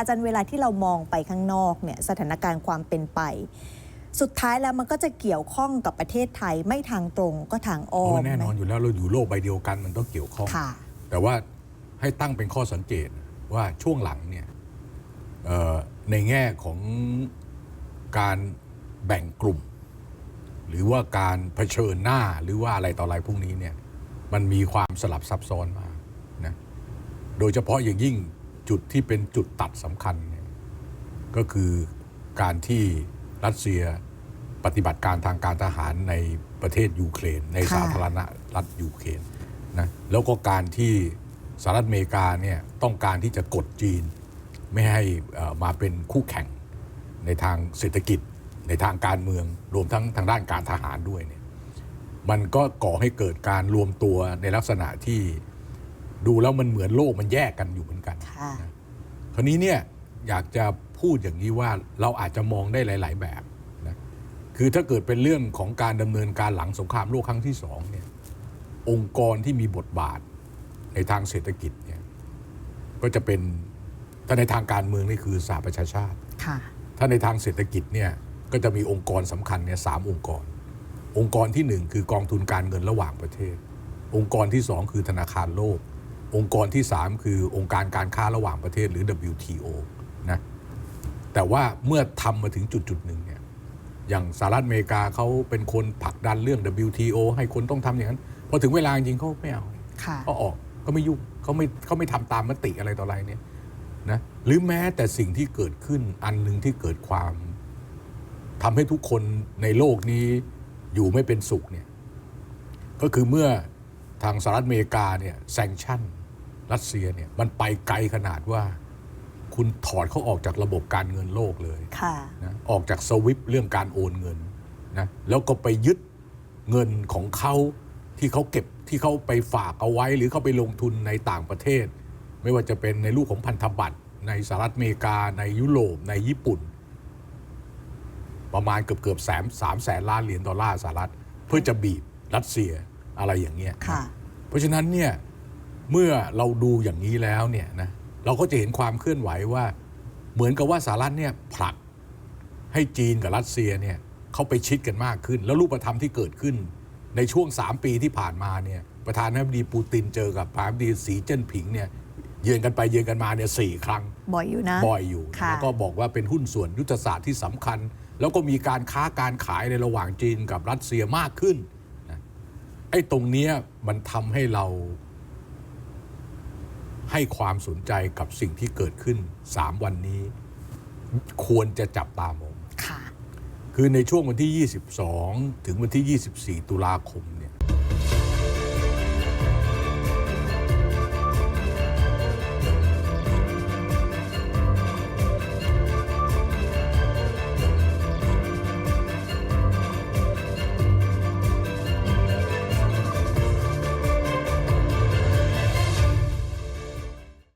อาจารย์เวลาที่เรามองไปข้างนอกเนี่ยสถานการณ์ความเป็นไป สุดท้ายแล้วมันก็จะเกี่ยวข้องกับประเทศไทยไม่ทางตรงก็ทางอ้อเพราะมว่าแน่นอนไหมอยู่แล้วเราอยู่โลกใบเดียวกันมันต้องเกี่ยวข้องค่ะแต่ว่าให้ตั้งเป็นข้อสังเกตว่าช่วงหลังเนี่ยเอ่อในแง่ของการแบ่งกลุ่ม หรือว่าการเผชิญหน้าหรือว่าอะไรต่ออะไรพวกนี้เนี่ยมันมีความสลับซับซ้อนมากนะโดยเฉพาะอย่างยิ่ง จุดที่เป็นจุดตัดสำคัญก็คือการที่รัสเซียปฏิบัติการทางการทหารในประเทศยูเครน ในสาธารณรัฐยูเครนนะแล้วก็การที่สหรัฐอเมริกาเนี่ยต้องการที่จะกดจีน ไม่ให้มาเป็นคู่แข่งในทางเศรษฐกิจ ในทางการเมืองรวมทั้งทางด้านการทหารด้วยเนี่ยมันก็ก่อให้เกิดการรวมตัวในลักษณะที่ ดูแล้วมันเหมือนโลกมันแยกกันอยู่เหมือนกันค่ะคราวนี้เนี่ยอยากจะพูดอย่างนี้ว่าเราอาจจะมองได้หลาย ๆ แบบนะคือถ้าเกิดเป็นเรื่องของการดำเนินการหลังสงครามโลกครั้งที่สองเนี่ยองค์กรที่มีบทบาทในทางเศรษฐกิจเนี่ยก็จะเป็นถ้าในทางการเมืองนี่คือสหประชาชาติค่ะถ้าในทางเศรษฐกิจเนี่ยก็จะมีองค์กรสำคัญเนี่ยสามองค์กร องค์กรที่หนึ่งคือกองทุนการเงินระหว่างประเทศ องค์กรที่สองคือธนาคารโลก องค์กรที่สามคือองค์การการค้าระหว่างประเทศหรือ WTO นะแต่ว่าเมื่อทำมาถึงจุดจุดๆหนึ่งเนี่ยอย่างสหรัฐอเมริกาเขาเป็นคนผลักดันเรื่อง WTO ให้คนต้องทำอย่างนั้นพอถึงเวลาจริงๆเขาไม่เอาค่ะเขาออกก็ไม่ยุ่งเขาไม่เขาไม่ทำตามมติอะไรต่ออะไรเนี่ยนะหรือแม้แต่สิ่งที่เกิดขึ้นอันหนึ่งที่เกิดความทำให้ทุกคนในโลกนี้อยู่ไม่เป็นสุขเนี่ยก็คือเมื่อทางสหรัฐอเมริกาเนี่ยแซงชั่น รัสเซียเนี่ยมันไปไกลขนาดว่า คุณถอดเขาออกจากระบบการเงินโลกเลยค่ะนะออกจากสวิปเรื่องการโอนเงินนะแล้วก็ไปยึดเงินของเขาที่เขาเก็บที่เขาไปฝากเอาไว้ หรือเขาไปลงทุนในต่างประเทศ ไม่ว่าจะเป็นในรูปของพันธบัตรในสหรัฐอเมริกาในยุโรปในญี่ปุ่น ประมาณเกือบเกือบแสนสามแสนล้านเหรียญดอลลาร์สหรัฐ เพื่อจะบีบรัสเซียอะไรอย่างเงี้ยค่ะเพราะฉะนั้นเนี่ย เมื่อเราดูอย่างนี้แล้วเนี่ยนะเราก็จะเห็นความเคลื่อนไหวว่า เหมือนกับว่าสหรัฐเนี่ยผลักให้จีนกับรัสเซียเนี่ยเขาไปชิดกันมากขึ้น แล้วรูปธรรมที่เกิดขึ้น ในช่วง 3 ปีที่ผ่านมาเนี่ยประธานาธิบดีปูตินเจอกับประธานาธิบดีสีเจิ้นผิงเนี่ยเยือนกันไปเยือนกันมาเนี่ยสี่ครั้ง บ่อยอยู่นะ บ่อยอยู่ค่ะแล้วก็บอกว่าเป็นหุ้นส่วนยุทธศาสตร์ที่สำคัญ แล้วก็มีการค้าการขายในระหว่างจีนกับรัสเซียมากขึ้นนะไอ้ตรงเนี้ยมันทำให้เรา ให้ความสนใจกับสิ่งที่เกิดขึ้น 3 วันนี้ ควรจะจับตามองค่ะคือในช่วงวันที่ 22 ถึงวันที่ 24 ตุลาคมเนี่ย